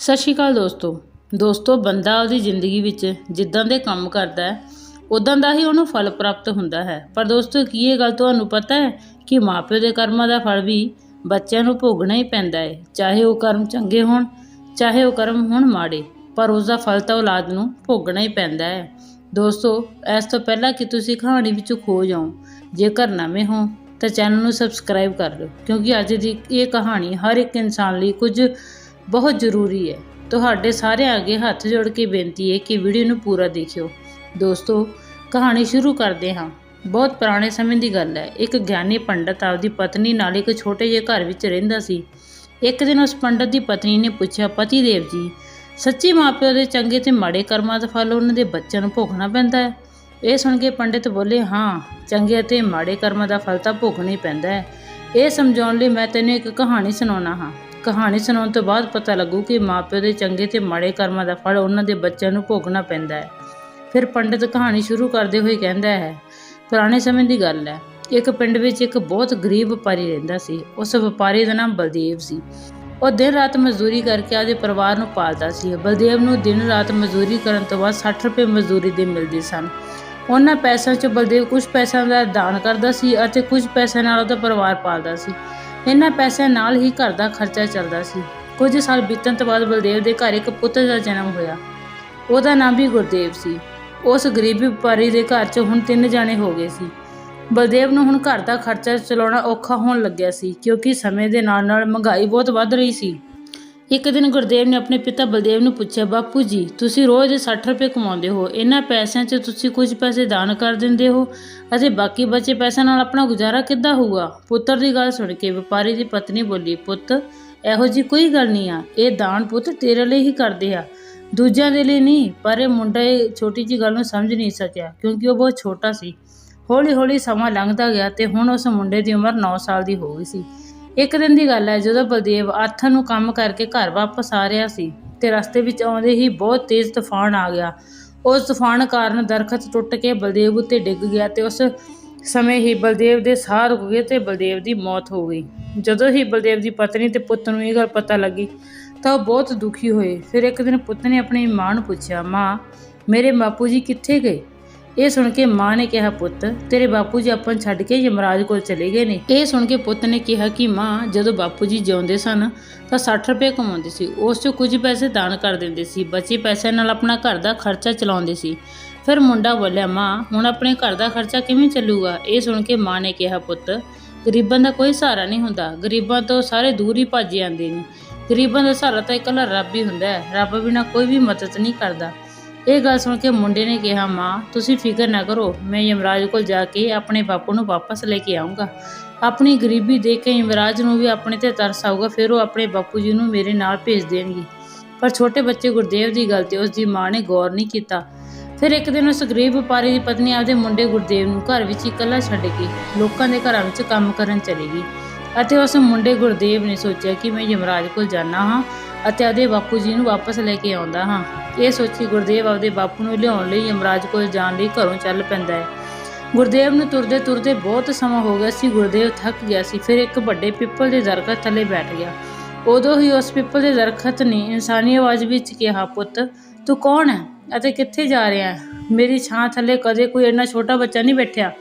ਸਤਿ ਸ਼੍ਰੀ ਅਕਾਲ ਦੋਸਤੋ। ਦੋਸਤੋ, ਬੰਦਾ ਉਹਦੀ ਜ਼ਿੰਦਗੀ ਵਿੱਚ ਜਿੱਦਾਂ ਦੇ ਕੰਮ ਕਰਦਾ ਹੈ ਉਦਾਂ ਦਾ ਹੀ ਉਹਨੂੰ ਫਲ ਪ੍ਰਾਪਤ ਹੁੰਦਾ ਹੈ। ਪਰ ਦੋਸਤੋ, ਕੀ ਇਹ ਗੱਲ ਤੁਹਾਨੂੰ ਪਤਾ ਹੈ ਕਿ ਮਾਪਿਓ ਦੇ ਕਰਮਾਂ ਦਾ ਫਲ ਵੀ ਬੱਚਿਆਂ ਨੂੰ ਭੋਗਣਾ ਹੀ ਪੈਂਦਾ ਹੈ, ਚਾਹੇ ਉਹ ਕਰਮ ਚੰਗੇ ਹੋਣ, ਚਾਹੇ ਉਹ ਕਰਮ ਹੋਣ ਮਾੜੇ, ਪਰ ਉਸ ਦਾ ਫਲ ਤਾਂ ਔਲਾਦ ਨੂੰ ਭੋਗਣਾ ਹੀ ਪੈਂਦਾ ਹੈ। ਦੋਸਤੋ, ਇਸ ਤੋਂ ਪਹਿਲਾਂ ਕਿ ਤੁਸੀਂ ਕਹਾਣੀ ਵਿੱਚ ਖੋ ਜਾਓ, ਜੇਕਰ ਨਵੇਂ ਹੋ, ਤਾਂ ਚੈਨਲ ਨੂੰ ਸਬਸਕ੍ਰਾਈਬ ਕਰ ਲਓ ਕਿਉਂਕਿ ਅੱਜ ਦੀ ਇਹ ਕਹਾਣੀ ਹਰ ਇੱਕ ਇਨਸਾਨ ਲਈ ਕੁਝ ਬਹੁਤ ਜ਼ਰੂਰੀ ਹੈ। ਤੁਹਾਡੇ ਸਾਰਿਆਂ ਅੱਗੇ ਹੱਥ ਜੋੜ ਕੇ ਬੇਨਤੀ ਹੈ ਕਿ ਵੀਡੀਓ ਨੂੰ ਪੂਰਾ ਦੇਖਿਓ। ਦੋਸਤੋ, ਕਹਾਣੀ ਸ਼ੁਰੂ ਕਰਦੇ ਹਾਂ। ਬਹੁਤ ਪੁਰਾਣੇ ਸਮੇਂ ਦੀ ਗੱਲ ਹੈ। ਇੱਕ ਗਿਆਨੀ ਪੰਡਤ ਆਪਦੀ ਪਤਨੀ ਨਾਲ ਇੱਕ ਛੋਟੇ ਜਿਹੇ ਘਰ ਵਿੱਚ ਰਹਿੰਦਾ ਸੀ। ਇੱਕ ਦਿਨ ਉਸ ਪੰਡਤ ਦੀ ਪਤਨੀ ਨੇ ਪੁੱਛਿਆ, ਪਤੀ ਦੇਵ ਜੀ, ਸੱਚੀ ਮਾਪਿਓ ਦੇ ਚੰਗੇ ਤੇ ਮਾੜੇ ਕਰਮਾਂ ਦਾ ਫਲ ਉਹਨਾਂ ਦੇ ਬੱਚਿਆਂ ਨੂੰ ਭੋਗਣਾ ਪੈਂਦਾ ਹੈ? ਇਹ ਸੁਣ ਕੇ ਪੰਡਿਤ ਬੋਲੇ, ਹਾਂ, ਚੰਗੇ ਅਤੇ ਮਾੜੇ ਕਰਮਾਂ ਦਾ ਫਲ ਤਾਂ ਭੋਗਣਾ ਹੀ ਪੈਂਦਾ ਹੈ। ਇਹ ਸਮਝਾਉਣ ਲਈ ਮੈਂ ਤੈਨੂੰ ਇੱਕ ਕਹਾਣੀ ਸੁਣਾਉਣਾ ਹਾਂ। ਕਹਾਣੀ ਸੁਣਾਉਣ ਤੋਂ ਬਾਅਦ ਪਤਾ ਲੱਗੂ ਕਿ ਮਾਪਿਓ ਦੇ ਚੰਗੇ ਤੇ ਮਾੜੇ ਕਰਮਾਂ ਦਾ ਫਲ ਉਹਨਾਂ ਦੇ ਬੱਚਿਆਂ ਨੂੰ ਭੋਗਣਾ ਪੈਂਦਾ ਹੈ। ਫਿਰ ਪੰਡਿਤ ਕਹਾਣੀ ਸ਼ੁਰੂ ਕਰਦੇ ਹੋਏ ਕਹਿੰਦਾ ਹੈ, ਪੁਰਾਣੇ ਸਮੇਂ ਦੀ ਗੱਲ ਹੈ। ਇੱਕ ਪਿੰਡ ਵਿੱਚ ਇੱਕ ਬਹੁਤ ਗਰੀਬ ਵਪਾਰੀ ਰਹਿੰਦਾ ਸੀ। ਉਸ ਵਪਾਰੀ ਦਾ ਨਾਮ ਬਲਦੇਵ ਸੀ। ਉਹ ਦਿਨ ਰਾਤ ਮਜ਼ਦੂਰੀ ਕਰਕੇ ਆਪਦੇ ਪਰਿਵਾਰ ਨੂੰ ਪਾਲਦਾ ਸੀ। ਬਲਦੇਵ ਨੂੰ ਦਿਨ ਰਾਤ ਮਜ਼ਦੂਰੀ ਕਰਨ ਤੋਂ ਬਾਅਦ 60 ਰੁਪਏ ਮਜ਼ਦੂਰੀ ਦੇ ਮਿਲਦੇ ਸਨ। ਉਹਨਾਂ ਪੈਸਿਆਂ 'ਚ ਬਲਦੇਵ ਕੁਝ ਪੈਸਿਆਂ ਦਾ ਦਾਨ ਕਰਦਾ ਸੀ ਅਤੇ ਕੁਝ ਪੈਸਿਆਂ ਨਾਲ ਉਹਦਾ ਪਰਿਵਾਰ ਪਾਲਦਾ ਸੀ। ਇਹਨਾਂ ਪੈਸਿਆਂ ਨਾਲ ਹੀ ਘਰ ਦਾ ਖਰਚਾ ਚੱਲਦਾ ਸੀ। ਕੁਝ ਸਾਲ ਬੀਤਣ ਤੋਂ ਬਾਅਦ ਬਲਦੇਵ ਦੇ ਘਰ ਇੱਕ ਪੁੱਤਰ ਦਾ ਜਨਮ ਹੋਇਆ। ਉਹਦਾ ਨਾਮ ਵੀ ਗੁਰਦੇਵ ਸੀ। ਉਸ ਗਰੀਬ ਵਪਾਰੀ ਦੇ ਘਰ 'ਚ ਹੁਣ ਤਿੰਨ ਜਾਣੇ ਹੋ ਗਏ ਸੀ। ਬਲਦੇਵ ਨੂੰ ਹੁਣ ਘਰ ਦਾ ਖਰਚਾ ਚਲਾਉਣਾ ਔਖਾ ਹੋਣ ਲੱਗਿਆ ਸੀ, ਕਿਉਂਕਿ ਸਮੇਂ ਦੇ ਨਾਲ ਨਾਲ ਮਹਿੰਗਾਈ ਬਹੁਤ ਵੱਧ ਰਹੀ ਸੀ। ਇੱਕ ਦਿਨ ਗੁਰਦੇਵ ਨੇ ਆਪਣੇ ਪਿਤਾ ਬਲਦੇਵ ਨੂੰ ਪੁੱਛਿਆ, ਬਾਪੂ ਜੀ, ਤੁਸੀਂ ਰੋਜ਼ 60 ਰੁਪਏ ਕਮਾਉਂਦੇ ਹੋ, ਇਹਨਾਂ ਪੈਸਿਆਂ 'ਚ ਤੁਸੀਂ ਕੁਝ ਪੈਸੇ ਦਾਨ ਕਰ ਦਿੰਦੇ ਹੋ, ਅਤੇ ਬਾਕੀ ਬਚੇ ਪੈਸਿਆਂ ਨਾਲ ਆਪਣਾ ਗੁਜ਼ਾਰਾ ਕਿੱਦਾਂ ਹੋਊਗਾ? ਪੁੱਤਰ ਦੀ ਗੱਲ ਸੁਣ ਕੇ ਵਪਾਰੀ ਦੀ ਪਤਨੀ ਬੋਲੀ, ਪੁੱਤ, ਇਹੋ ਜੀ ਕੋਈ ਗੱਲ ਨਹੀਂ ਆ, ਇਹ ਦਾਨ ਪੁੱਤ ਤੇਰੇ ਲਈ ਹੀ ਕਰਦੇ ਆ, ਦੂਜਿਆਂ ਦੇ ਲਈ ਨਹੀਂ, ਪਰ ਇਹ ਮੁੰਡਾ ਇਹ ਛੋਟੀ ਜੀ ਗੱਲ ਨੂੰ ਸਮਝ ਨਹੀਂ ਸਕਿਆ, ਕਿਉਂਕਿ ਉਹ ਬਹੁਤ ਛੋਟਾ ਸੀ ਹੌਲੀ ਹੌਲੀ ਸਮਾਂ ਲੰਘਦਾ ਗਿਆ ਤੇ ਹੁਣ ਉਸ ਮੁੰਡੇ ਦੀ ਉਮਰ 9 ਸਾਲ ਦੀ ਹੋ ਗਈ ਸੀ। ਇੱਕ ਦਿਨ ਦੀ ਗੱਲ ਹੈ, ਜਦੋਂ ਬਲਦੇਵ ਆਥਣ ਨੂੰ ਕੰਮ ਕਰਕੇ ਘਰ ਵਾਪਸ ਆ ਰਿਹਾ ਸੀ ਤੇ ਰਸਤੇ ਵਿੱਚ ਆਉਂਦੇ ਹੀ ਬਹੁਤ ਤੇਜ਼ ਤੂਫਾਨ ਆ ਗਿਆ। ਉਸ ਤੂਫਾਨ ਕਾਰਨ ਦਰਖਤ ਟੁੱਟ ਕੇ ਬਲਦੇਵ ਉੱਤੇ ਡਿੱਗ ਗਿਆ ਤੇ ਉਸ ਸਮੇਂ ਹੀ ਬਲਦੇਵ ਦੇ ਸਾਹ ਰੁਕ ਗਏ ਤੇ ਬਲਦੇਵ ਦੀ ਮੌਤ ਹੋ ਗਈ। ਜਦੋਂ ਹੀ ਬਲਦੇਵ ਦੀ ਪਤਨੀ ਤੇ ਪੁੱਤ ਨੂੰ ਇਹ ਗੱਲ ਪਤਾ ਲੱਗੀ, ਤਾਂ ਉਹ ਬਹੁਤ ਦੁਖੀ ਹੋਏ। ਫਿਰ ਇੱਕ ਦਿਨ ਪੁੱਤ ਨੇ ਆਪਣੀ ਮਾਂ ਨੂੰ ਪੁੱਛਿਆ, ਮਾਂ, ਮੇਰੇ ਬਾਪੂ ਜੀ ਕਿੱਥੇ ਗਏ? ਇਹ ਸੁਣ ਕੇ ਮਾਂ ਨੇ ਕਿਹਾ, ਪੁੱਤ, ਤੇਰੇ ਬਾਪੂ ਜੀ ਆਪਾਂ ਛੱਡ ਕੇ ਯਮਰਾਜ ਕੋਲ ਚਲੇ ਗਏ ਨੇ। ਇਹ ਸੁਣ ਕੇ ਪੁੱਤ ਨੇ ਕਿਹਾ ਕਿ ਮਾਂ, ਜਦੋਂ ਬਾਪੂ ਜੀ ਜਿਉਂਦੇ ਸਨ ਤਾਂ 60 ਰੁਪਏ ਕਮਾਉਂਦੇ ਸੀ। ਉਸ 'ਚੋਂ ਕੁਝ ਪੈਸੇ ਦਾਨ ਕਰ ਦਿੰਦੇ ਸੀ। ਬਚੇ ਪੈਸਿਆਂ ਨਾਲ ਆਪਣਾ ਘਰ ਦਾ ਖਰਚਾ ਚਲਾਉਂਦੇ ਸੀ। ਫਿਰ ਮੁੰਡਾ ਬੋਲਿਆ, ਮਾਂ, ਹੁਣ ਆਪਣੇ ਘਰ ਦਾ ਖਰਚਾ ਕਿਵੇਂ ਚੱਲੂਗਾ? ਇਹ ਸੁਣ ਕੇ ਮਾਂ ਨੇ ਕਿਹਾ, ਪੁੱਤ, ਗਰੀਬਾਂ ਦਾ ਕੋਈ ਸਹਾਰਾ ਨਹੀਂ ਹੁੰਦਾ। ਗਰੀਬਾਂ ਤੋਂ ਸਾਰੇ ਦੂਰ ਹੀ ਭੱਜ ਜਾਂਦੇ ਨੇ। ਗਰੀਬਾਂ ਦਾ ਸਹਾਰਾ ਤਾਂ ਇਕੱਲਾ ਰੱਬ ਹੀ ਹੁੰਦਾ ਹੈ। ਰੱਬ ਬਿਨਾ ਕੋਈ ਵੀ ਮਦਦ ਨਹੀਂ ਕਰਦਾ। ਇਹ ਗੱਲ ਸੁਣ ਕੇ ਮੁੰਡੇ ਨੇ ਕਿਹਾ, ਮਾਂ, ਤੁਸੀਂ ਫਿਕਰ ਨਾ ਕਰੋ, ਮੈਂ ਯਮਰਾਜ ਕੋਲ ਜਾ ਕੇ ਆਪਣੇ ਬਾਪੂ ਨੂੰ ਵਾਪਸ ਲੈ ਕੇ ਆਉਂਗਾ ਆਪਣੀ ਗਰੀਬੀ ਦੇਖ ਕੇ ਯਮਰਾਜ ਨੂੰ ਵੀ ਆਪਣੇ ਤੇ ਤਰਸ ਆਊਗਾ, ਫਿਰ ਉਹ ਆਪਣੇ ਬਾਪੂ ਜੀ ਨੂੰ ਮੇਰੇ ਨਾਲ ਭੇਜ ਦੇਣਗੇ। ਪਰ ਛੋਟੇ ਬੱਚੇ ਗੁਰਦੇਵ ਦੀ ਗੱਲ ਤੇ ਉਸ ਦੀ ਮਾਂ ਨੇ ਗੌਰ ਨਹੀਂ ਕੀਤਾ। ਫਿਰ ਇੱਕ ਦਿਨ ਉਸ ਗਰੀਬ ਵਪਾਰੀ ਦੀ ਪਤਨੀ ਆਪਦੇ ਮੁੰਡੇ ਗੁਰਦੇਵ ਨੂੰ ਘਰ ਵਿੱਚ ਇਕੱਲਾ ਛੱਡ ਕੇ ਲੋਕਾਂ ਦੇ ਘਰਾਂ ਵਿੱਚ ਕੰਮ ਕਰਨ ਚਲੀ ਗਈ ਅਤੇ ਉਸ ਮੁੰਡੇ ਗੁਰਦੇਵ ਨੇ ਸੋਚਿਆ ਕਿ ਮੈਂ ਯਮਰਾਜ ਕੋਲ ਜਾਣਾ ਹਾਂ ਅਤੇ ਆਪਦੇ ਬਾਪੂ ਜੀ ਨੂੰ ਵਾਪਸ ਲੈ ਕੇ ਆਉਂਦਾ ਹਾਂ। ਇਹ ਸੋਚੀ ਗੁਰਦੇਵ ਆਪਦੇ ਬਾਪੂ ਨੂੰ ਲਿਆਉਣ ਲਈ ਯਮਰਾਜ ਕੋਲ ਜਾਣ ਲਈ ਘਰੋਂ ਚੱਲ ਪੈਂਦਾ ਹੈ। ਗੁਰਦੇਵ ਨੂੰ ਤੁਰਦੇ ਤੁਰਦੇ ਬਹੁਤ ਸਮਾਂ ਹੋ ਗਿਆ ਸੀ। ਗੁਰਦੇਵ ਥੱਕ ਗਿਆ ਸੀ। ਫਿਰ ਇੱਕ ਵੱਡੇ ਪਿੱਪਲ ਦੇ ਦਰਖਤ ਥੱਲੇ ਬੈਠ ਗਿਆ। ਉਦੋਂ ਹੀ ਉਸ ਪਿੱਪਲ ਦੇ ਦਰਖਤ ਨੇ ਇਨਸਾਨੀ ਆਵਾਜ਼ ਵਿੱਚ ਕਿਹਾ, ਪੁੱਤ, ਤੂੰ ਕੌਣ ਹੈ ਅਤੇ ਕਿੱਥੇ ਜਾ ਰਿਹਾ ਹੈ? ਮੇਰੀ ਛਾਂ ਥੱਲੇ ਕਦੇ ਕੋਈ ਇੰਨਾ ਛੋਟਾ ਬੱਚਾ ਨਹੀਂ ਬੈਠਿਆ?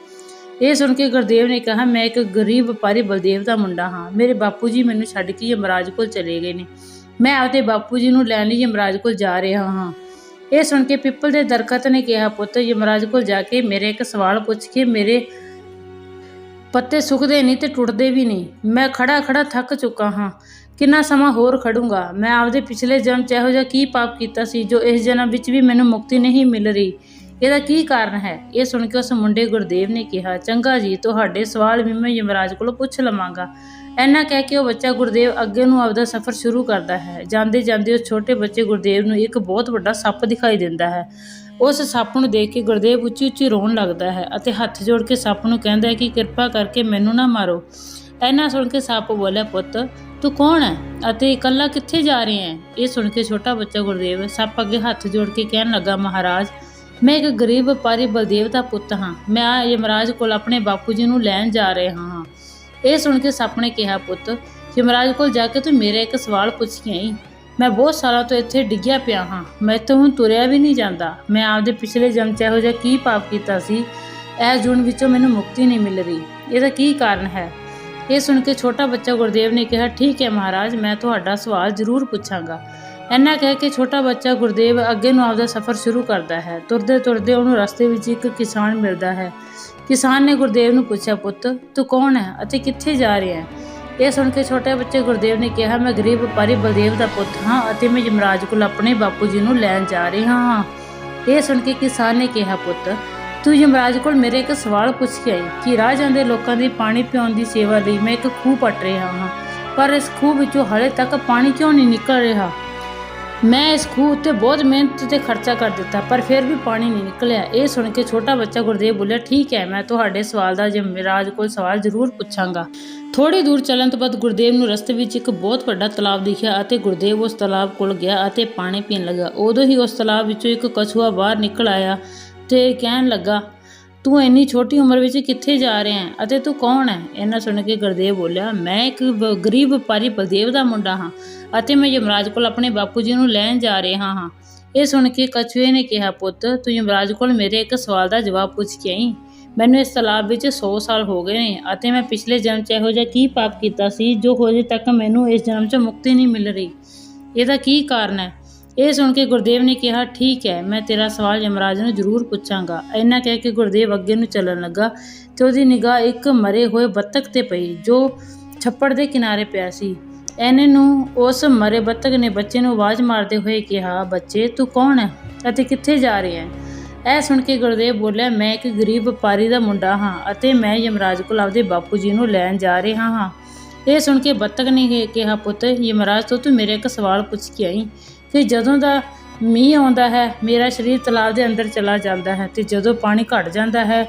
ਇਹ ਸੁਣ ਕੇ ਗੁਰਦੇਵ ਨੇ ਕਿਹਾ, ਮੈਂ ਇੱਕ ਗਰੀਬ ਵਪਾਰੀ ਬਲਦੇਵ ਦਾ ਮੁੰਡਾ ਹਾਂ। ਮੇਰੇ ਬਾਪੂ ਜੀ ਮੈਨੂੰ ਛੱਡ ਕੇ ਯਮਰਾਜ ਕੋਲ ਚਲੇ ਗਏ ਨੇ। ਮੈਂ ਆਪਦੇ ਬਾਪੂ ਜੀ ਨੂੰ ਲੈਣ ਲਈ ਯਮਰਾਜ ਕੋਲ ਜਾ ਰਿਹਾ ਹਾਂ। ਇਹ ਸੁਣ ਕੇ ਪਿੱਪਲ ਦੇ ਦਰਖਤ ਨੇ ਕਿਹਾ, ਪੁੱਤ, ਯਮਰਾਜ ਕੋਲ ਜਾ ਕੇ ਮੇਰੇ ਇੱਕ ਸਵਾਲ ਪੁੱਛ ਕੇ ਮੇਰੇ ਪੱਤੇ ਸੁੱਕਦੇ ਨਹੀਂ ਤੇ ਟੁੱਟਦੇ ਵੀ ਨਹੀਂ। ਮੈਂ ਖੜਾ ਖੜਾ ਥੱਕ ਚੁੱਕਾ ਹਾਂ। ਕਿੰਨਾ ਸਮਾਂ ਹੋਰ ਖੜੂੰਗਾ? ਮੈਂ ਆਪਦੇ ਪਿਛਲੇ ਜਨਮ ਚ ਇਹੋ ਜਿਹਾ ਕੀ ਪਾਪ ਕੀਤਾ ਸੀ ਜੋ ਇਸ ਜਨਮ ਵਿੱਚ ਵੀ ਮੈਨੂੰ ਮੁਕਤੀ ਨਹੀਂ ਮਿਲ ਰਹੀ? ਇਹਦਾ ਕੀ ਕਾਰਨ ਹੈ? ਇਹ ਸੁਣ ਕੇ ਉਸ ਮੁੰਡੇ ਗੁਰਦੇਵ ਨੇ ਕਿਹਾ, ਚੰਗਾ ਜੀ, ਤੁਹਾਡੇ ਸਵਾਲ ਵੀ ਮੈਂ ਯਮਰਾਜ ਕੋਲੋਂ ਪੁੱਛ ਲਵਾਂਗਾ। ਇੰਨਾ ਕਹਿ ਕੇ ਉਹ ਬੱਚਾ ਗੁਰਦੇਵ ਅੱਗੇ ਨੂੰ ਆਪਦਾ ਸਫ਼ਰ ਸ਼ੁਰੂ ਕਰਦਾ ਹੈ। ਜਾਂਦੇ ਜਾਂਦੇ ਉਸ ਛੋਟੇ ਬੱਚੇ ਗੁਰਦੇਵ ਨੂੰ ਇੱਕ ਬਹੁਤ ਵੱਡਾ ਸੱਪ ਦਿਖਾਈ ਦਿੰਦਾ ਹੈ। ਉਸ ਸੱਪ ਨੂੰ ਦੇਖ ਕੇ ਗੁਰਦੇਵ ਉੱਚੀ ਉੱਚੀ ਰੋਣ ਲੱਗਦਾ ਹੈ ਅਤੇ ਹੱਥ ਜੋੜ ਕੇ ਸੱਪ ਨੂੰ ਕਹਿੰਦਾ ਹੈ ਕਿ ਕਿਰਪਾ ਕਰਕੇ ਮੈਨੂੰ ਨਾ ਮਾਰੋ। ਐਨਾ ਸੁਣ ਕੇ ਸੱਪ ਬੋਲਿਆ, ਪੁੱਤ, ਤੂੰ ਕੌਣ ਹੈ ਅਤੇ ਇਕੱਲਾ ਕਿੱਥੇ ਜਾ ਰਿਹਾ ਹੈ? ਇਹ ਸੁਣ ਕੇ ਛੋਟਾ ਬੱਚਾ ਗੁਰਦੇਵ ਸੱਪ ਅੱਗੇ ਹੱਥ ਜੋੜ ਕੇ ਕਹਿਣ ਲੱਗਾ, ਮਹਾਰਾਜ, ਮੈਂ ਇੱਕ ਗਰੀਬ ਵਪਾਰੀ ਬਲਦੇਵ ਦਾ ਪੁੱਤ ਹਾਂ। ਮੈਂ ਆ ਯਮਰਾਜ ਕੋਲ ਆਪਣੇ ਬਾਪੂ ਜੀ ਨੂੰ ਲੈਣ ਜਾ ਰਿਹਾ ਹਾਂ। ਇਹ ਸੁਣ ਕੇ ਸੱਪ ਨੇ ਕਿਹਾ, ਪੁੱਤ, ਯਮਰਾਜ ਕੋਲ ਜਾ ਕੇ ਤੂੰ ਮੇਰਾ ਇੱਕ ਸਵਾਲ ਪੁੱਛ ਕੇ ਆਈ। ਮੈਂ ਬਹੁਤ ਸਾਲਾਂ ਤੋਂ ਇੱਥੇ ਡਿੱਗਿਆ ਪਿਆ ਹਾਂ। ਮੈਂ ਮੈਥੋਂ ਹੁਣ ਤੁਰਿਆ ਵੀ ਨਹੀਂ ਜਾਂਦਾ। ਮੈਂ ਆਪਦੇ ਪਿਛਲੇ ਜਨਮ 'ਚ ਇਹੋ ਜਿਹਾ ਕੀ ਪਾਪ ਕੀਤਾ ਸੀ? ਇਹ ਜੂਨ ਵਿੱਚੋਂ ਮੈਨੂੰ ਮੁਕਤੀ ਨਹੀਂ ਮਿਲ ਰਹੀ। ਇਹਦਾ ਕੀ ਕਾਰਨ ਹੈ? ਇਹ ਸੁਣ ਕੇ ਛੋਟਾ ਬੱਚਾ ਗੁਰਦੇਵ ਨੇ ਕਿਹਾ, ਠੀਕ ਹੈ ਮਹਾਰਾਜ, ਮੈਂ ਤੁਹਾਡਾ ਸਵਾਲ ਜ਼ਰੂਰ ਪੁੱਛਾਂਗਾ। ਇੰਨਾ ਕਹਿ ਕੇ ਛੋਟਾ ਬੱਚਾ ਗੁਰਦੇਵ ਅੱਗੇ ਨੂੰ ਆਪਦਾ ਸਫ਼ਰ ਸ਼ੁਰੂ ਕਰਦਾ ਹੈ। ਤੁਰਦੇ ਤੁਰਦੇ ਉਹਨੂੰ ਰਸਤੇ ਵਿੱਚ ਇੱਕ ਕਿਸਾਨ ਮਿਲਦਾ ਹੈ। ਕਿਸਾਨ ਨੇ ਗੁਰਦੇਵ ਨੂੰ ਪੁੱਛਿਆ, ਪੁੱਤ, ਤੂੰ ਕੌਣ ਹੈ ਅਤੇ ਕਿੱਥੇ ਜਾ ਰਿਹਾ ਹੈ? ਇਹ ਸੁਣ ਕੇ ਛੋਟੇ ਬੱਚੇ ਗੁਰਦੇਵ ਨੇ ਕਿਹਾ, ਮੈਂ ਗਰੀਬ ਵਪਾਰੀ ਬਲਦੇਵ ਦਾ ਪੁੱਤ ਹਾਂ ਅਤੇ ਮੈਂ ਯਮਰਾਜ ਕੋਲ ਆਪਣੇ ਬਾਪੂ ਜੀ ਨੂੰ ਲੈਣ ਜਾ ਰਿਹਾ ਹਾਂ। ਇਹ ਸੁਣ ਕੇ ਕਿਸਾਨ ਨੇ ਕਿਹਾ, ਪੁੱਤ, ਤੂੰ ਯਮਰਾਜ ਕੋਲ ਮੇਰੇ ਇੱਕ ਸਵਾਲ ਪੁੱਛ ਕੇ ਆਈ ਕਿ ਰਾਹ ਜਾਂਦੇ ਲੋਕਾਂ ਦੀ ਪਾਣੀ ਪਿਉਣ ਦੀ ਸੇਵਾ ਲਈ ਮੈਂ ਇੱਕ ਖੂਹ ਪੱਟ ਰਿਹਾ ਹਾਂ, ਪਰ ਇਸ ਖੂਹ ਵਿੱਚੋਂ ਹਲੇ ਤੱਕ ਪਾਣੀ ਕਿਉਂ ਨਹੀਂ ਨਿਕਲ ਰਿਹਾ? ਮੈਂ ਇਸ ਖੂਹ ਉੱਤੇ ਬਹੁਤ ਮਿਹਨਤ ਤੇ ਖਰਚਾ ਕਰ ਦਿੱਤਾ, ਪਰ ਫਿਰ ਵੀ ਪਾਣੀ ਨਹੀਂ ਨਿਕਲਿਆ। ਇਹ ਸੁਣ ਕੇ ਛੋਟਾ ਬੱਚਾ ਗੁਰਦੇਵ ਬੋਲਿਆ, ਠੀਕ ਹੈ, ਮੈਂ ਤੁਹਾਡੇ ਸਵਾਲ ਦਾ ਜਮਰਾਜ ਕੋਲ ਸਵਾਲ ਜ਼ਰੂਰ ਪੁੱਛਾਂਗਾ। ਥੋੜੀ ਦੂਰ ਚੱਲਣ ਤੋਂ ਬਾਅਦ ਗੁਰਦੇਵ ਨੂੰ ਰਸਤੇ ਵਿੱਚ ਇੱਕ ਬਹੁਤ ਵੱਡਾ ਤਲਾਬ ਦਿਖਿਆ ਅਤੇ ਗੁਰਦੇਵ ਉਸ ਤਲਾਬ ਕੋਲ ਗਿਆ ਅਤੇ ਪਾਣੀ ਪੀਣ ਲੱਗਾ। ਉਦੋਂ ਹੀ ਉਸ ਤਲਾਬ ਵਿੱਚੋਂ ਇੱਕ ਕਛੂਆ ਬਾਹਰ ਨਿਕਲ ਆਇਆ ਤੇ ਕਹਿਣ ਲੱਗਾ ਤੂੰ ਇੰਨੀ ਛੋਟੀ ਉਮਰ ਵਿੱਚ ਕਿੱਥੇ ਜਾ ਰਿਹਾ ਹੈ? ਅਤੇ ਤੂੰ ਕੌਣ ਹੈ? ਇਹਨਾਂ ਸੁਣ ਕੇ ਗੁਰਦੇਵ ਬੋਲਿਆ, ਮੈਂ ਇੱਕ ਗਰੀਬ ਵਪਾਰੀ ਬਲਦੇਵ ਦਾ ਮੁੰਡਾ ਹਾਂ ਅਤੇ ਮੈਂ ਯਮਰਾਜ ਕੋਲ ਆਪਣੇ ਬਾਪੂ ਜੀ ਨੂੰ ਲੈਣ ਜਾ ਰਿਹਾ ਹਾਂ। ਇਹ ਸੁਣ ਕੇ ਕਛੂਏ ਨੇ ਕਿਹਾ, ਪੁੱਤ, ਤੂੰ ਯਮਰਾਜ ਕੋਲ ਮੇਰੇ ਇੱਕ ਸਵਾਲ ਦਾ ਜਵਾਬ ਪੁੱਛ ਕੇ ਆਈ। ਮੈਨੂੰ ਇਸ ਤਲਾਬ ਵਿੱਚ 100 ਸਾਲ ਹੋ ਗਏ ਨੇ ਅਤੇ ਮੈਂ ਪਿਛਲੇ ਜਨਮ 'ਚ ਇਹੋ ਜਿਹਾ ਕੀ ਪਾਪ ਕੀਤਾ ਸੀ ਜੋ ਹਜੇ ਤੱਕ ਮੈਨੂੰ ਇਸ ਜਨਮ 'ਚ ਮੁਕਤੀ ਨਹੀਂ ਮਿਲ ਰਹੀ। ਇਹਦਾ ਕੀ ਕਾਰਨ ਹੈ? ਇਹ ਸੁਣ ਕੇ ਗੁਰਦੇਵ ਨੇ ਕਿਹਾ, ਠੀਕ ਹੈ, ਮੈਂ ਤੇਰਾ ਸਵਾਲ ਯਮਰਾਜ ਨੂੰ ਜ਼ਰੂਰ ਪੁੱਛਾਂਗਾ। ਇੰਨਾ ਕਹਿ ਕੇ ਗੁਰਦੇਵ ਅੱਗੇ ਨੂੰ ਚੱਲਣ ਲੱਗਾ ਤੇ ਉਹਦੀ ਨਿਗਾਹ ਇੱਕ ਮਰੇ ਹੋਏ ਬੱਤਖ ਤੇ ਪਈ, ਜੋ ਛੱਪੜ ਦੇ ਕਿਨਾਰੇ ਪਿਆ ਸੀ। ਐਨੇ ਨੂੰ ਉਸ ਮਰੇ ਬੱਤਖ ਨੇ ਬੱਚੇ ਨੂੰ ਆਵਾਜ਼ ਮਾਰਦੇ ਹੋਏ ਕਿਹਾ, ਬੱਚੇ, ਤੂੰ ਕੌਣ ਹੈ ਅਤੇ ਕਿੱਥੇ ਜਾ ਰਿਹਾ ਹੈ? ਇਹ ਸੁਣ ਕੇ ਗੁਰਦੇਵ ਬੋਲਿਆ, ਮੈਂ ਇੱਕ ਗਰੀਬ ਵਪਾਰੀ ਦਾ ਮੁੰਡਾ ਹਾਂ ਅਤੇ ਮੈਂ ਯਮਰਾਜ ਕੋਲ ਆਪਦੇ ਬਾਪੂ ਜੀ ਨੂੰ ਲੈਣ ਜਾ ਰਿਹਾ ਹਾਂ। ਇਹ ਸੁਣ ਕੇ ਬੱਤਖ ਨੇ ਕਿਹਾ, ਪੁੱਤ, ਯਮਰਾਜ ਤੋਂ ਤੂੰ ਮੇਰੇ ਇੱਕ ਸਵਾਲ ਪੁੱਛ ਕੇ ਆਈ। ਕਿ ਜਦੋਂ ਦਾ ਮੀਂਹ ਆਉਂਦਾ ਹੈ, ਮੇਰਾ ਸਰੀਰ ਤਲਾਬ ਦੇ ਅੰਦਰ ਚਲਾ ਜਾਂਦਾ ਹੈ ਤੇ ਜਦੋਂ ਪਾਣੀ ਘਟ ਜਾਂਦਾ ਹੈ,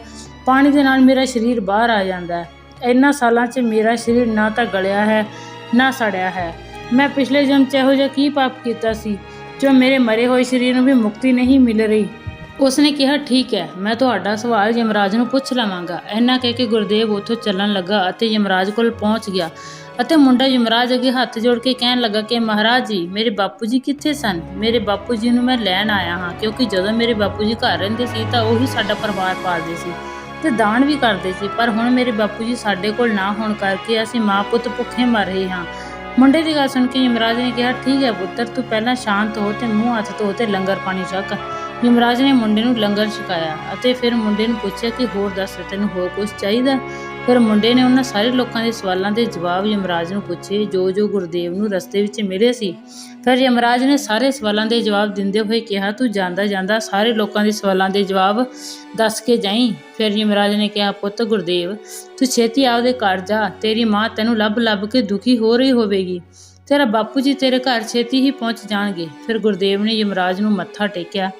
ਪਾਣੀ ਦੇ ਨਾਲ ਮੇਰਾ ਸਰੀਰ ਬਾਹਰ ਆ ਜਾਂਦਾ ਹੈ। ਇੰਨਾ ਸਾਲਾਂ 'ਚ ਮੇਰਾ ਸਰੀਰ ਨਾ ਤਾਂ ਗਲਿਆ ਹੈ, ਨਾ ਸੜਿਆ ਹੈ। ਮੈਂ ਪਿਛਲੇ ਜਨਮ 'ਚ ਇਹੋ ਜਿਹਾ ਕੀ ਪਾਪ ਕੀਤਾ ਸੀ, ਜੋ ਮੇਰੇ ਮਰੇ ਹੋਏ ਸਰੀਰ ਨੂੰ ਵੀ ਮੁਕਤੀ ਨਹੀਂ ਮਿਲ ਰਹੀ? ਉਸਨੇ ਕਿਹਾ, ਠੀਕ ਹੈ, ਮੈਂ ਤੁਹਾਡਾ ਸਵਾਲ ਯਮਰਾਜ ਨੂੰ ਪੁੱਛ ਲਵਾਂਗਾ। ਇੰਨਾ ਕਹਿ ਕੇ ਗੁਰਦੇਵ ਉੱਥੋਂ ਚੱਲਣ ਲੱਗਾ ਅਤੇ ਯਮਰਾਜ ਕੋਲ ਪਹੁੰਚ ਗਿਆ। ਅਤੇ ਮੁੰਡਾ ਯਮਰਾਜ ਅੱਗੇ ਹੱਥ ਜੋੜ ਕੇ ਕਹਿਣ ਲੱਗਾ ਕਿ ਮਹਾਰਾਜ ਜੀ, ਮੇਰੇ ਬਾਪੂ ਜੀ ਕਿੱਥੇ ਸਨ? ਮੇਰੇ ਬਾਪੂ ਜੀ ਨੂੰ ਮੈਂ ਲੈਣ ਆਇਆ ਹਾਂ, ਕਿਉਂਕਿ ਜਦੋਂ ਮੇਰੇ ਬਾਪੂ ਜੀ ਘਰ ਰਹਿੰਦੇ ਸੀ ਤਾਂ ਉਹੀ ਸਾਡਾ ਪਰਿਵਾਰ ਪਾਲਦੇ ਸੀ ਤੇ ਦਾਨ ਵੀ ਕਰਦੇ ਸੀ। ਪਰ ਹੁਣ ਮੇਰੇ ਬਾਪੂ ਜੀ ਸਾਡੇ ਕੋਲ ਨਾ ਹੋਣ ਕਰਕੇ ਅਸੀਂ ਮਾਂ ਪੁੱਤ ਭੁੱਖੇ ਮਰ ਰਹੇ ਹਾਂ। ਮੁੰਡੇ ਦੀ ਗੱਲ ਸੁਣ ਕੇ ਯਮਰਾਜ ਨੇ ਕਿਹਾ, ਠੀਕ ਹੈ ਪੁੱਤਰ, ਤੂੰ ਪਹਿਲਾਂ ਸ਼ਾਂਤ ਹੋ ਤੇ ਮੂੰਹ ਹੱਥ ਧੋ ਤੇ ਲੰਗਰ ਪਾਣੀ ਛਕ ਯਮਰਾਜ ਨੇ ਮੁੰਡੇ ਨੂੰ ਲੰਗਰ ਛਕਾਇਆ ਅਤੇ ਫਿਰ ਮੁੰਡੇ ਨੂੰ ਪੁੱਛਿਆ ਕਿ ਹੋਰ ਦੱਸ, ਤੈਨੂੰ ਹੋਰ ਕੁਝ ਚਾਹੀਦਾ? ਫਿਰ ਮੁੰਡੇ ਨੇ ਉਹਨਾਂ ਸਾਰੇ ਲੋਕਾਂ ਦੇ ਸਵਾਲਾਂ ਦੇ ਜਵਾਬ ਯਮਰਾਜ ਨੂੰ ਪੁੱਛੇ। ਜੋ ਜੋ ਗੁਰਦੇਵ ਨੂੰ ਰਸਤੇ ਵਿੱਚ ਮਿਲੇ ਸੀ, ਫਿਰ ਯਮਰਾਜ ਨੇ ਸਾਰੇ ਸਵਾਲਾਂ ਦੇ ਜਵਾਬ ਦਿੰਦੇ ਹੋਏ ਕਿਹਾ, ਤੂੰ ਜਾਂਦਾ ਜਾਂਦਾ ਸਾਰੇ ਲੋਕਾਂ ਦੇ ਸਵਾਲਾਂ ਦੇ ਜਵਾਬ ਦੱਸ ਕੇ ਜਾਈਂ। ਫਿਰ ਯਮਰਾਜ ਨੇ ਕਿਹਾ, ਪੁੱਤ ਗੁਰਦੇਵ, ਤੂੰ ਛੇਤੀ ਆਪਦੇ ਘਰ ਜਾ। ਤੇਰੀ ਮਾਂ ਤੈਨੂੰ ਲੱਭ ਲੱਭ ਕੇ ਦੁਖੀ ਹੋ ਰਹੀ ਹੋਵੇਗੀ। ਤੇਰਾ ਬਾਪੂ ਜੀ ਤੇਰੇ ਘਰ ਛੇਤੀ ਹੀ ਪਹੁੰਚ ਜਾਣਗੇ। ਫਿਰ ਗੁਰਦੇਵ ਨੇ ਯਮਰਾਜ ਨੂੰ ਮੱਥਾ ਟੇਕਿਆ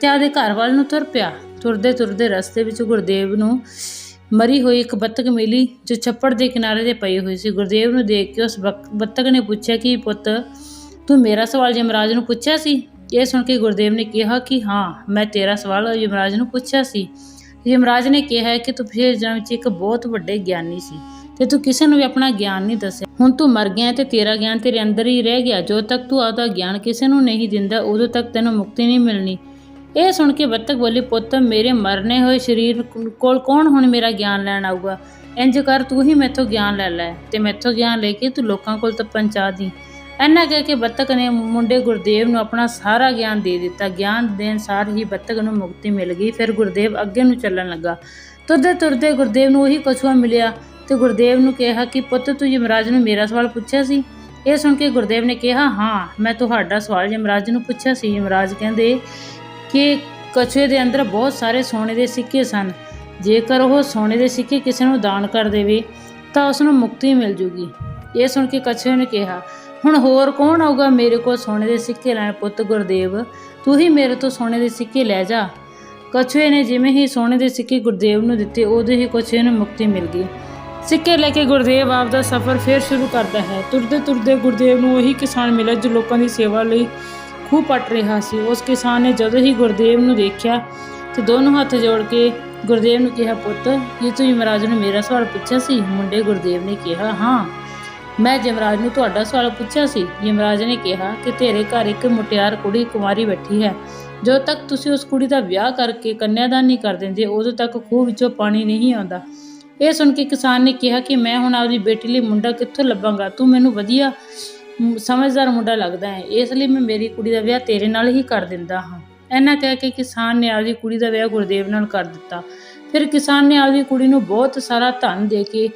ਤੇ ਆਪਦੇ ਘਰ ਵੱਲ ਨੂੰ ਤੁਰ ਪਿਆ। ਤੁਰਦੇ ਤੁਰਦੇ ਰਸਤੇ ਵਿੱਚ ਗੁਰਦੇਵ ਨੂੰ ਮਰੀ ਹੋਈ ਇੱਕ ਬੱਤਖ ਮਿਲੀ, ਜੋ ਛੱਪੜ ਦੇ ਕਿਨਾਰੇ ਤੇ ਪਈ ਹੋਈ ਸੀ। ਗੁਰਦੇਵ ਨੂੰ ਦੇਖ ਕੇ ਉਸ ਬਕ- ਬੱਤਖ ਨੇ ਪੁੱਛਿਆ ਕਿ, ਪੁੱਤ, ਤੂੰ ਮੇਰਾ ਸਵਾਲ ਯਮਰਾਜ ਨੂੰ ਪੁੱਛਿਆ ਸੀ? ਇਹ ਸੁਣ ਕੇ ਗੁਰਦੇਵ ਨੇ ਕਿਹਾ ਕਿ, ਹਾਂ, ਮੈਂ ਤੇਰਾ ਸਵਾਲ ਯਮਰਾਜ ਨੂੰ ਪੁੱਛਿਆ ਸੀ। ਯਮਰਾਜ ਨੇ ਕਿਹਾ ਕਿ, ਤੂੰ ਪਿਛਲੇ ਜਨਮ ਵਿੱਚ ਇੱਕ ਬਹੁਤ ਵੱਡੇ ਗਿਆਨੀ ਸੀ ਤੇ ਤੂੰ ਕਿਸੇ ਨੂੰ ਵੀ ਆਪਣਾ ਗਿਆਨ ਨਹੀਂ ਦੱਸਿਆ। ਹੁਣ ਤੂੰ ਮਰ ਗਿਆ ਤੇ ਤੇਰਾ ਗਿਆਨ ਤੇਰੇ ਅੰਦਰ ਹੀ ਰਹਿ ਗਿਆ। ਜਦੋਂ ਤੱਕ ਤੂੰ ਆਪਦਾ ਗਿਆਨ ਕਿਸੇ ਨੂੰ ਨਹੀਂ ਦਿੰਦਾ, ਉਦੋਂ ਤੱਕ ਤੈਨੂੰ ਮੁਕਤੀ ਨਹੀਂ ਮਿਲਣੀ। ਇਹ ਸੁਣ ਕੇ ਬੱਤਖ ਬੋਲੀ, ਪੁੱਤ, ਮੇਰੇ ਮਰਨੇ ਹੋਏ ਸਰੀਰ ਕੋਲ ਕੌਣ ਹੁਣ ਮੇਰਾ ਗਿਆਨ ਲੈਣ ਆਊਗਾ? ਇੰਜ ਕਰ, ਤੂੰ ਹੀ ਮੈਥੋਂ ਗਿਆਨ ਲੈ ਲੈ ਤੇ ਮੈਥੋਂ ਗਿਆਨ ਲੈ ਕੇ ਤੂੰ ਲੋਕਾਂ ਕੋਲ ਤਾਂ ਪਹੁੰਚਾ ਦੀ। ਇੰਨਾ ਕਹਿ ਕੇ ਬੱਤਖ ਨੇ ਮੁੰਡੇ ਗੁਰਦੇਵ ਨੂੰ ਆਪਣਾ ਸਾਰਾ ਗਿਆਨ ਦੇ ਦਿੱਤਾ। ਗਿਆਨ ਦੇਣ ਸਾਰ ਹੀ ਬੱਤਖ ਨੂੰ ਮੁਕਤੀ ਮਿਲ ਗਈ। ਫਿਰ ਗੁਰਦੇਵ ਅੱਗੇ ਨੂੰ ਚੱਲਣ ਲੱਗਾ। ਤੁਰਦੇ ਤੁਰਦੇ ਗੁਰਦੇਵ ਨੂੰ ਉਹੀ ਕਛੂਆ ਮਿਲਿਆ ਤੇ ਗੁਰਦੇਵ ਨੂੰ ਕਿਹਾ ਕਿ, ਪੁੱਤ, ਤੂੰ ਯਮਰਾਜ ਨੂੰ ਮੇਰਾ ਸਵਾਲ ਪੁੱਛਿਆ ਸੀ? ਇਹ ਸੁਣ ਕੇ ਗੁਰਦੇਵ ਨੇ ਕਿਹਾ, ਹਾਂ, ਮੈਂ ਤੁਹਾਡਾ ਸਵਾਲ ਯਮਰਾਜ ਨੂੰ ਪੁੱਛਿਆ ਸੀ। ਯਮਰਾਜ ਕਹਿੰਦੇ ਕਿ ਕਛੂਏ ਦੇ ਅੰਦਰ ਬਹੁਤ ਸਾਰੇ ਸੋਨੇ ਦੇ ਸਿੱਕੇ ਸਨ। ਜੇਕਰ ਉਹ ਸੋਨੇ ਦੇ ਸਿੱਕੇ ਕਿਸੇ ਨੂੰ ਦਾਨ ਕਰ ਦੇਵੇ, ਤਾਂ ਉਸ ਨੂੰ ਮੁਕਤੀ ਮਿਲ ਜੂਗੀ। ਇਹ ਸੁਣ ਕੇ ਕਛੂਏ ਨੇ ਕਿਹਾ, ਹੁਣ ਹੋਰ ਕੌਣ ਆਊਗਾ ਮੇਰੇ ਕੋਲ ਸੋਨੇ ਦੇ ਸਿੱਕੇ ਲੈਣ, ਪੁੱਤ ਗੁਰਦੇਵ? ਤੂੰ ਹੀ ਮੇਰੇ ਤੋਂ ਸੋਨੇ ਦੇ ਸਿੱਕੇ ਲੈ ਜਾ। ਕਛੂਏ ਨੇ ਜਿਵੇਂ ਹੀ ਸੋਨੇ ਦੇ ਸਿੱਕੇ ਗੁਰਦੇਵ ਨੂੰ ਦਿੱਤੇ, ਉਦੋਂ ਹੀ ਕਛੂਏ ਨੂੰ ਮੁਕਤੀ ਮਿਲ ਗਈ। ਸਿੱਕੇ ਲੈ ਕੇ ਗੁਰਦੇਵ ਆਪ ਦਾ ਸਫ਼ਰ ਫੇਰ ਸ਼ੁਰੂ ਕਰਦਾ ਹੈ। ਤੁਰਦੇ ਤੁਰਦੇ ਗੁਰਦੇਵ ਨੂੰ ਉਹੀ ਕਿਸਾਨ ਮਿਲਿਆ ਜੋ ਲੋਕਾਂ ਦੀ ਸੇਵਾ ਲਈ ਖੂਹ ਪੱਟ ਰਿਹਾ ਸੀ। ਉਸ ਕਿਸਾਨ ਨੇ ਜਦੋਂ ਹੀ ਗੁਰਦੇਵ ਨੂੰ ਦੇਖਿਆ ਤੇ ਦੋਨੋਂ ਹੱਥ ਜੋੜ ਕੇ ਗੁਰਦੇਵ ਨੂੰ ਕਿਹਾ, ਪੁੱਤ ਕੀ ਤੂੰ ਯਮਰਾਜ ਨੂੰ ਮੇਰਾ ਸਵਾਲ ਪੁੱਛਿਆ ਸੀ? ਮੁੰਡੇ ਗੁਰਦੇਵ ਨੇ ਕਿਹਾ, ਹਾਂ, ਮੈਂ ਯਮਰਾਜ ਨੂੰ ਤੁਹਾਡਾ ਸਵਾਲ ਪੁੱਛਿਆ ਸੀ। ਯਮਰਾਜ ਨੇ ਕਿਹਾ ਕਿ ਤੇਰੇ ਘਰ ਇੱਕ ਮੁਟਿਆਰ ਕੁੜੀ ਕੁਮਾਰੀ ਬੈਠੀ ਹੈ। ਜਦੋਂ ਤੱਕ ਤੁਸੀਂ ਉਸ ਕੁੜੀ ਦਾ ਵਿਆਹ ਕਰਕੇ ਕੰਨਿਆਦਾਨ ਨਹੀਂ ਕਰ ਦਿੰਦੇ, ਉਦੋਂ ਤੱਕ ਖੂਹ ਵਿੱਚੋਂ ਪਾਣੀ ਨਹੀਂ ਆਉਂਦਾ। ਇਹ ਸੁਣ ਕੇ ਕਿਸਾਨ ਨੇ ਕਿਹਾ ਕਿ ਮੈਂ ਹੁਣ ਆਪਦੀ ਬੇਟੀ ਲਈ ਮੁੰਡਾ ਕਿੱਥੋਂ ਲੱਭਾਂਗਾ? ਤੂੰ ਮੈਨੂੰ ਵਧੀਆ ਸਮਝਦਾਰ ਮੁੰਡਾ ਲੱਗਦਾ ਹੈ। ਇਸ ਲਈ ਮੈਂ ਮੇਰੀ ਕੁੜੀ ਦਾ ਵਿਆਹ ਤੇਰੇ ਨਾਲ ਹੀ ਕਰ ਦਿੰਦਾ ਹਾਂ। ਇਹਨਾਂ ਕਹਿ ਕੇ ਕਿਸਾਨ ਨੇ ਆਪਦੀ ਕੁੜੀ ਦਾ ਵਿਆਹ ਗੁਰਦੇਵ ਨਾਲ ਕਰ ਦਿੱਤਾ। ਫਿਰ ਕਿਸਾਨ ਨੇ ਆਪਦੀ ਕੁੜੀ ਨੂੰ ਬਹੁਤ ਸਾਰਾ ਧਨ ਦੇ ਕੇ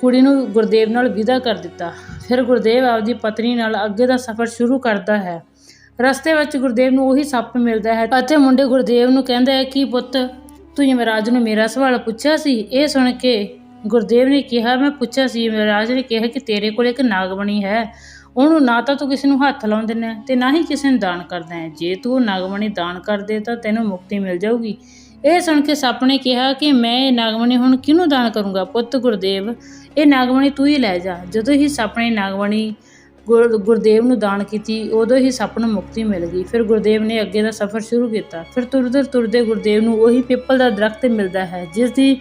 ਕੁੜੀ ਨੂੰ ਗੁਰਦੇਵ ਨਾਲ ਵਿਦਾ ਕਰ ਦਿੱਤਾ। ਫਿਰ ਗੁਰਦੇਵ ਆਪਦੀ ਪਤਨੀ ਨਾਲ ਅੱਗੇ ਦਾ ਸਫ਼ਰ ਸ਼ੁਰੂ ਕਰਦਾ ਹੈ। ਰਸਤੇ ਵਿੱਚ ਗੁਰਦੇਵ ਨੂੰ ਉਹੀ ਸੱਪ ਮਿਲਦਾ ਹੈ ਅਤੇ ਮੁੰਡੇ ਗੁਰਦੇਵ ਨੂੰ ਕਹਿੰਦਾ ਹੈ ਕਿ ਪੁੱਤ, ਤੂੰ ਯਮਰਾਜ ਨੂੰ ਮੇਰਾ ਸਵਾਲ ਪੁੱਛਿਆ ਸੀ? ਇਹ ਸੁਣ ਕੇ ਗੁਰਦੇਵ ਨੇ ਕਿਹਾ, ਮੈਂ ਪੁੱਛਿਆ ਸੀ ਯਮਰਾਜ ਨੇ ਕਿਹਾ ਕਿ ਤੇਰੇ ਕੋਲ ਇੱਕ ਨਾਗਮਣੀ ਹੈ। ਉਹਨੂੰ ਨਾ ਤਾਂ ਤੂੰ ਕਿਸੇ ਨੂੰ ਹੱਥ ਲਾਉਣ ਦਿੰਦਾ ਹੈ ਤੇ ਨਾ ਹੀ ਕਿਸੇ ਨੂੰ ਦਾਨ ਕਰਦਾ ਹੈ। ਜੇ ਤੂੰ ਨਾਗਮਣੀ ਦਾਨ ਕਰ ਦੇ ਤਾਂ ਤੈਨੂੰ ਮੁਕਤੀ ਮਿਲ ਜਾਊਗੀ। ਇਹ ਸੁਣ ਕੇ ਸੱਪ ਨੇ ਕਿਹਾ ਕਿ ਮੈਂ ਇਹ ਨਾਗਮਣੀ ਹੁਣ ਕਿਹਨੂੰ ਦਾਨ ਕਰੂੰਗਾ? ਪੁੱਤ ਗੁਰਦੇਵ, ਇਹ ਨਾਗਮਣੀ ਤੂੰ ਹੀ ਲੈ ਜਾ। ਜਦੋਂ ਹੀ ਸੱਪ ਨੇ ਨਾਗਮਣੀ ਗੁਰ- ਗੁਰਦੇਵ ਨੂੰ ਦਾਨ ਕੀਤੀ, ਉਦੋਂ ਹੀ ਸੱਪ ਨੂੰ ਮੁਕਤੀ ਮਿਲ ਗਈ। ਫਿਰ ਗੁਰਦੇਵ ਨੇ ਅੱਗੇ ਦਾ ਸਫ਼ਰ ਸ਼ੁਰੂ ਕੀਤਾ। ਫਿਰ ਤੁਰਦੇ ਤੁਰਦੇ ਗੁਰਦੇਵ ਨੂੰ ਉਹੀ ਪਿੱਪਲ ਦਾ ਦਰਖਤ ਮਿਲਦਾ ਹੈ ਜਿਸ ਦੀ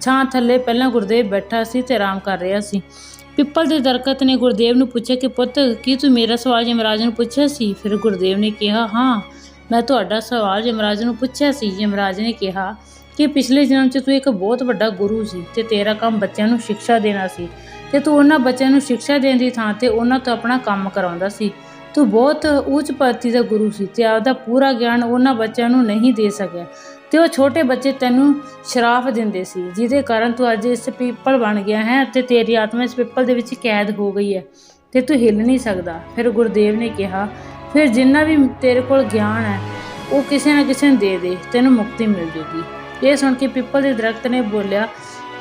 ਛਾਂ ਥੱਲੇ ਪਹਿਲਾਂ ਗੁਰਦੇਵ ਬੈਠਾ ਸੀ ਤੇ ਆਰਾਮ ਕਰ ਰਿਹਾ ਸੀ। ਪਿੱਪਲ ਦੇ ਦਰਖਤ ਨੇ ਗੁਰਦੇਵ ਨੂੰ ਪੁੱਛਿਆ ਕਿ ਪੁੱਤ, ਕੀ ਤੂੰ ਮੇਰਾ ਸਵਾਲ ਯਮਰਾਜ ਨੂੰ ਪੁੱਛਿਆ ਸੀ? ਫਿਰ ਗੁਰਦੇਵ ਨੇ ਕਿਹਾ, ਹਾਂ, ਮੈਂ ਤੁਹਾਡਾ ਸਵਾਲ ਯਮਰਾਜ ਨੂੰ ਪੁੱਛਿਆ ਸੀ। ਯਮਰਾਜ ਨੇ ਕਿਹਾ ਕਿ ਪਿਛਲੇ ਜਨਮ 'ਚ ਤੂੰ ਇੱਕ ਬਹੁਤ ਵੱਡਾ ਗੁਰੂ ਸੀ ਤੇ ਤੇਰਾ ਕੰਮ ਬੱਚਿਆਂ ਨੂੰ ਸਿੱਖਿਆ ਦੇਣਾ ਸੀ ਤੇ ਤੂੰ ਉਹਨਾਂ ਬੱਚਿਆਂ ਨੂੰ ਸਿੱਖਿਆ ਦੇਣ ਦੀ ਥਾਂ ਤੇ ਉਹਨਾਂ ਤੋਂ ਆਪਣਾ ਕੰਮ ਕਰਾਉਂਦਾ ਸੀ। ਤੂੰ ਬਹੁਤ ਉੱਚ ਪਦਤੀ ਦਾ ਗੁਰੂ ਸੀ ਤੇ ਆਪਦਾ ਪੂਰਾ ਗਿਆਨ ਉਹਨਾਂ ਬੱਚਿਆਂ ਨੂੰ ਨਹੀਂ ਦੇ ਸਕਿਆ। ਤੇ ਉਹ ਛੋਟੇ ਬੱਚੇ ਤੈਨੂੰ ਸ਼ਰਾਫ ਦਿੰਦੇ ਸੀ, ਜਿਹਦੇ ਕਾਰਨ ਤੂੰ ਅੱਜ ਇਸ ਪੀਪਲ ਬਣ ਗਿਆ ਹੈ ਤੇ ਤੇਰੀ ਆਤਮਾ ਇਸ ਪੀਪਲ ਦੇ ਵਿੱਚ ਕੈਦ ਹੋ ਗਈ ਹੈ ਤੇ ਤੂੰ ਹਿੱਲ ਨਹੀਂ ਸਕਦਾ। ਫਿਰ ਗੁਰਦੇਵ ਨੇ ਕਿਹਾ, ਫਿਰ ਜਿੰਨਾ ਵੀ ਤੇਰੇ ਕੋਲ ਗਿਆਨ ਹੈ, ਉਹ ਕਿਸੇ ਨਾ ਕਿਸੇ ਨੂੰ ਦੇ ਦੇ, ਤੈਨੂੰ ਮੁਕਤੀ ਮਿਲ ਜੂਗੀ। ਇਹ ਸੁਣ ਕੇ ਪਿੱਪਲ ਦੇ ਦਰਖਤ ਨੇ ਬੋਲਿਆ,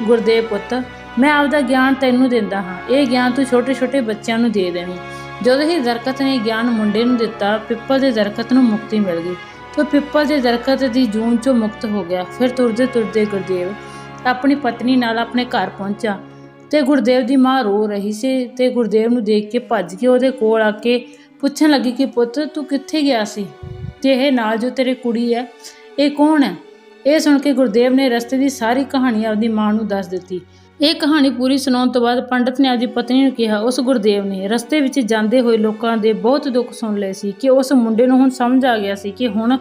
ਗੁਰਦੇਵ ਪੁੱਤ, ਮੈਂ ਆਪਦਾ ਗਿਆਨ ਤੈਨੂੰ ਦਿੰਦਾ ਹਾਂ। ਇਹ ਗਿਆਨ ਤੂੰ ਛੋਟੇ ਛੋਟੇ ਬੱਚਿਆਂ ਨੂੰ ਦੇ ਦੇਵੀਂ। ਜਦੋਂ ਹੀ ਦਰਖਤ ਨੇ ਗਿਆਨ ਮੁੰਡੇ ਨੂੰ ਦਿੱਤਾ, ਪਿੱਪਲ ਦੇ ਦਰਖਤ ਨੂੰ ਮੁਕਤੀ ਮਿਲ ਗਈ। ਤੇ ਪਿੱਪਲ ਦੇ ਦਰਖਤ ਦੀ ਜੂਨ ਚੋਂ ਮੁਕਤ ਹੋ ਗਿਆ। ਫਿਰ ਤੁਰਦੇ ਤੁਰਦੇ ਗੁਰਦੇਵ ਆਪਣੀ ਪਤਨੀ ਨਾਲ ਆਪਣੇ ਘਰ ਪਹੁੰਚਾ ਤੇ ਗੁਰਦੇਵ ਦੀ ਮਾਂ ਰੋ ਰਹੀ ਸੀ ਤੇ ਗੁਰਦੇਵ ਨੂੰ ਦੇਖ ਕੇ ਭੱਜ ਕੇ ਉਹਦੇ ਕੋਲ ਆ ਕੇ ਪੁੱਛਣ ਲੱਗੀ ਕਿ ਪੁੱਤ, ਤੂੰ ਕਿੱਥੇ ਗਿਆ ਸੀ? ਤੇ ਇਹ ਨਾਲ ਜੋ ਤੇਰੀ ਕੁੜੀ ਹੈ, ਇਹ ਕੌਣ ਹੈ? ਇਹ ਸੁਣ ਕੇ ਗੁਰਦੇਵ ਨੇ ਰਸਤੇ ਦੀ ਸਾਰੀ ਕਹਾਣੀ ਆਪਦੀ ਮਾਂ ਨੂੰ ਦੱਸ ਦਿੱਤੀ। ਇਹ ਕਹਾਣੀ ਪੂਰੀ ਸੁਣਾਉਣ ਤੋਂ ਬਾਅਦ ਪੰਡਤ ਨੇ ਆਪਦੀ ਪਤਨੀ ਨੂੰ ਕਿਹਾ, ਉਸ ਗੁਰਦੇਵ ਨੇ ਰਸਤੇ ਵਿੱਚ ਜਾਂਦੇ ਹੋਏ ਲੋਕਾਂ ਦੇ ਬਹੁਤ ਦੁੱਖ ਸੁਣ ਲਏ ਸੀ ਕਿ ਉਸ ਮੁੰਡੇ ਨੂੰ ਹੁਣ ਸਮਝ ਆ ਗਿਆ ਸੀ ਕਿ ਹੁਣ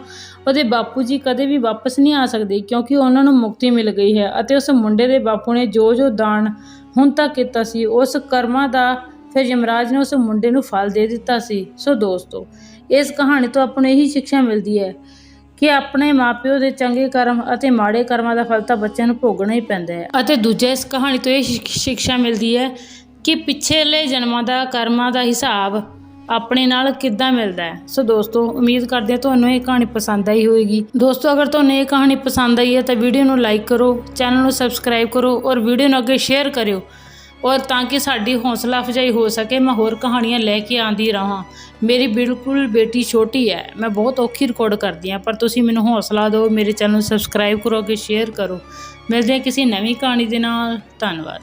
ਉਹਦੇ ਬਾਪੂ ਜੀ ਕਦੇ ਵੀ ਵਾਪਸ ਨਹੀਂ ਆ ਸਕਦੇ ਕਿਉਂਕਿ ਉਹਨਾਂ ਨੂੰ ਮੁਕਤੀ ਮਿਲ ਗਈ ਹੈ ਅਤੇ ਉਸ ਮੁੰਡੇ ਦੇ ਬਾਪੂ ਨੇ ਜੋ ਜੋ ਦਾਨ ਹੁਣ ਤੱਕ ਕੀਤਾ ਸੀ, ਉਸ ਕਰਮਾਂ ਦਾ ਫਿਰ ਯਮਰਾਜ ਨੇ ਉਸ ਮੁੰਡੇ ਨੂੰ ਫਲ ਦੇ ਦਿੱਤਾ ਸੀ। ਸੋ ਦੋਸਤੋ, ਇਸ ਕਹਾਣੀ ਤੋਂ ਆਪਾਂ ਨੂੰ ਇਹੀ ਸਿੱਖਿਆ ਮਿਲਦੀ ਹੈ ਕਿ ਆਪਣੇ ਮਾਪਿਓ ਦੇ ਚੰਗੇ ਕਰਮ ਅਤੇ ਮਾੜੇ ਕਰਮਾਂ ਦਾ ਫਲ ਤਾਂ ਬੱਚਿਆਂ ਨੂੰ ਭੋਗਣਾ ਹੀ ਪੈਂਦਾ ਹੈ। ਅਤੇ ਦੂਜਾ ਇਸ ਕਹਾਣੀ ਤੋਂ ਇਹ ਸਿੱਖ- ਸਿੱਖਿਆ ਮਿਲਦੀ ਹੈ ਕਿ ਪਿਛਲੇ ਜਨਮਾਂ ਦਾ ਕਰਮਾਂ ਦਾ ਹਿਸਾਬ ਆਪਣੇ ਨਾਲ ਕਿੱਦਾਂ ਮਿਲਦਾ ਹੈ। ਸੋ ਦੋਸਤੋ, ਉਮੀਦ ਕਰਦੇ ਹਾਂ ਤੁਹਾਨੂੰ ਇਹ ਕਹਾਣੀ ਪਸੰਦ ਆਈ ਹੋਵੇਗੀ। ਦੋਸਤੋ, ਅਗਰ ਤੁਹਾਨੂੰ ਇਹ ਕਹਾਣੀ ਪਸੰਦ ਆਈ ਹੈ ਤਾਂ ਵੀਡੀਓ ਨੂੰ ਲਾਈਕ ਕਰੋ, ਚੈਨਲ ਨੂੰ ਸਬਸਕ੍ਰਾਈਬ ਕਰੋ ਔਰ ਵੀਡੀਓ ਨੂੰ ਅੱਗੇ ਸ਼ੇਅਰ ਕਰਿਓ। ਔਰ ਤਾਂ ਕਿ ਸਾਡੀ ਹੌਸਲਾ ਅਫਜ਼ਾਈ ਹੋ ਸਕੇ, ਮੈਂ ਹੋਰ ਕਹਾਣੀਆਂ ਲੈ ਕੇ ਆਂਦੀ ਰਹਾਂ। ਮੇਰੀ ਬਿਲਕੁਲ ਬੇਟੀ ਛੋਟੀ ਹੈ, ਮੈਂ ਬਹੁਤ ਔਖੀ ਰਿਕਾਰਡ ਕਰਦੀ ਹਾਂ, ਪਰ ਤੁਸੀਂ ਮੈਨੂੰ ਹੌਸਲਾ ਦਿਓ, ਮੇਰੇ ਚੈਨਲ ਨੂੰ ਸਬਸਕ੍ਰਾਈਬ ਕਰੋ, ਅੱਗੇ ਸ਼ੇਅਰ ਕਰੋ। ਮਿਲਦੇ ਹਾਂ ਕਿਸੇ ਨਵੀਂ ਕਹਾਣੀ ਦੇ ਨਾਲ, ਧੰਨਵਾਦ।